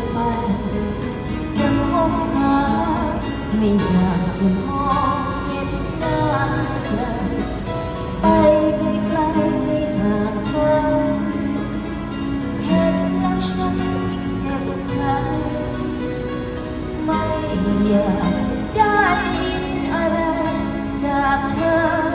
นไป จะคบาไม่อยากจะมองเห็นหน้รไปไกลไม่ห่างกันเห็นแลฉันเจ็บใจไม่อยากจะได้อะไรจากเธอ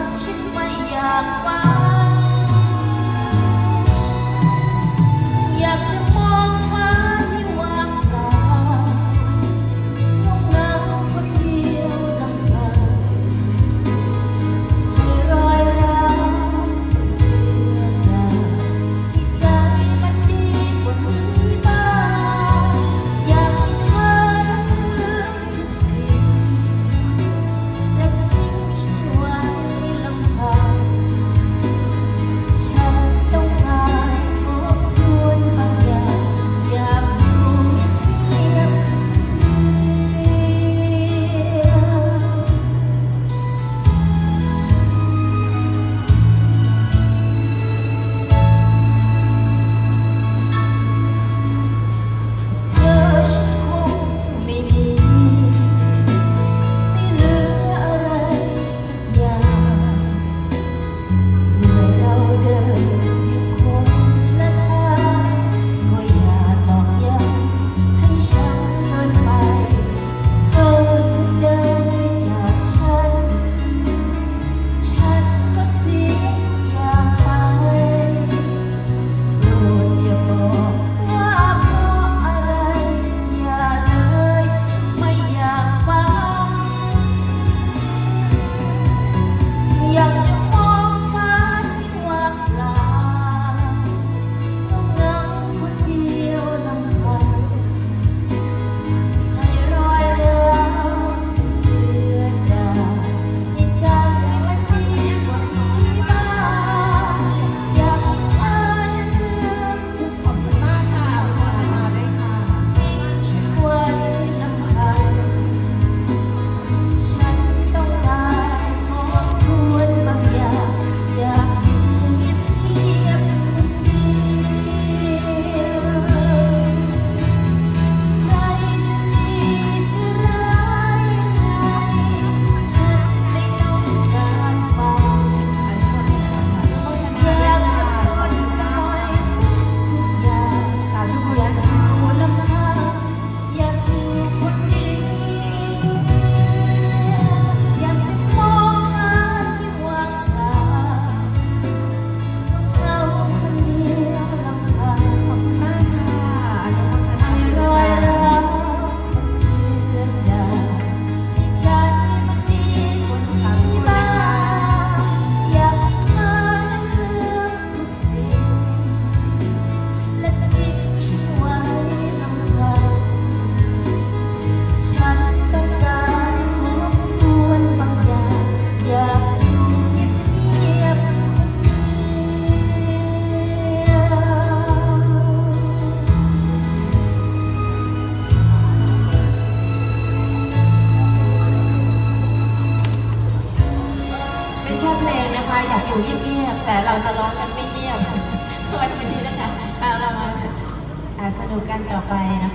เงียบๆแต่เราจะร้องกันไม่เงียบำไมดีนะคะเรามาสนุกกันต่อไปนะ